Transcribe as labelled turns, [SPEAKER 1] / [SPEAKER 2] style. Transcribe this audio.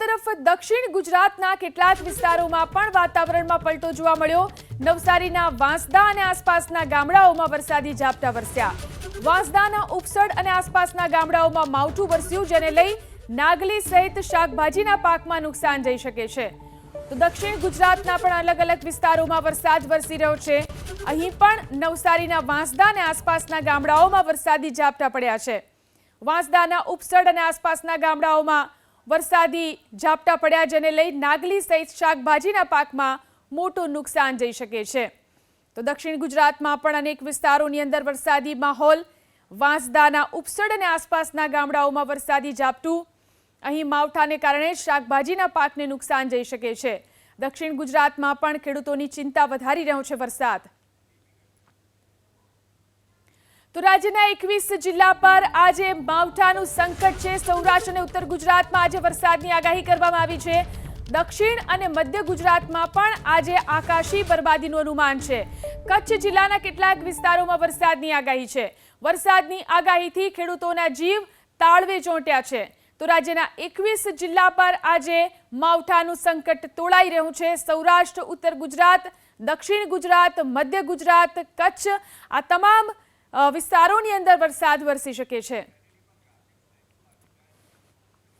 [SPEAKER 1] તરફ દક્ષિણ ગુજરાતના કેટલાક વિસ્તારોમાં પણ વાતાવરણમાં પલટો જોવા મળ્યો. નવસારીના વાંસદા અને આસપાસના ગામડાઓમાં વરસાદી ઝાપટા વરસ્યા. વાંસદાના ઉપસડ અને આસપાસના ગામડાઓમાં માવઠું વરસ્યું, જેને લઈ નાગલી સહિત શાકભાજીના પાકમાં નુકસાન જઈ શકે છે. તો દક્ષિણ ગુજરાતના પણ અલગ અલગ વિસ્તારોમાં વરસાદ વરસી રહ્યો છે. અહીં પણ નવસારીના વાંસદા અને આસપાસના ગામડાઓમાં વરસાદી ઝાપટા પડ્યા છે. વાંસદાના ઉપસડ અને આસપાસના ગામડાઓમાં વરસાદી ઝાપટા પડ્યા જેને લઈ નાગલી સહિત શાકભાજીના પાકમાં મોટું નુકસાન જઈ શકે છે. તો દક્ષિણ ગુજરાતમાં પણ અનેક વિસ્તારોની અંદર વરસાદી માહોલ, વાંસદાના ઉપસડ અને આસપાસના ગામડાઓમાં વરસાદી ઝાપટું. અહીં માવઠાને કારણે શાકભાજીના પાકને નુકસાન જઈ શકે છે. દક્ષિણ ગુજરાતમાં પણ ખેડૂતોની ચિંતા વધારી રહ્યો છે વરસાદ. તો રાજ્યના એકવીસ જિલ્લા પર આજે માવઠાનું સંકટ છે. સૌરાષ્ટ્ર અને ઉત્તર ગુજરાતમાં આજે વરસાદની આગાહી કરવામાં આવી છે. દક્ષિણ અને મધ્ય ગુજરાતમાં પણ આજે આકાશી બરબાદીનું અનુમાન છે. કચ્છ જિલ્લાના કેટલાક વિસ્તારોમાં વરસાદની આગાહી છે. વરસાદની આગાહીથી ખેડૂતોના જીવ તાળવે ચોંટ્યા છે. તો રાજ્યના એકવીસ જિલ્લા પર આજે માવઠાનું સંકટ તોળાઈ રહ્યું છે. સૌરાષ્ટ્ર, ઉત્તર ગુજરાત, દક્ષિણ ગુજરાત, મધ્ય ગુજરાત, કચ્છ આ તમામ વિસ્તારોની અંદર વરસાદ વરસી શકે છે.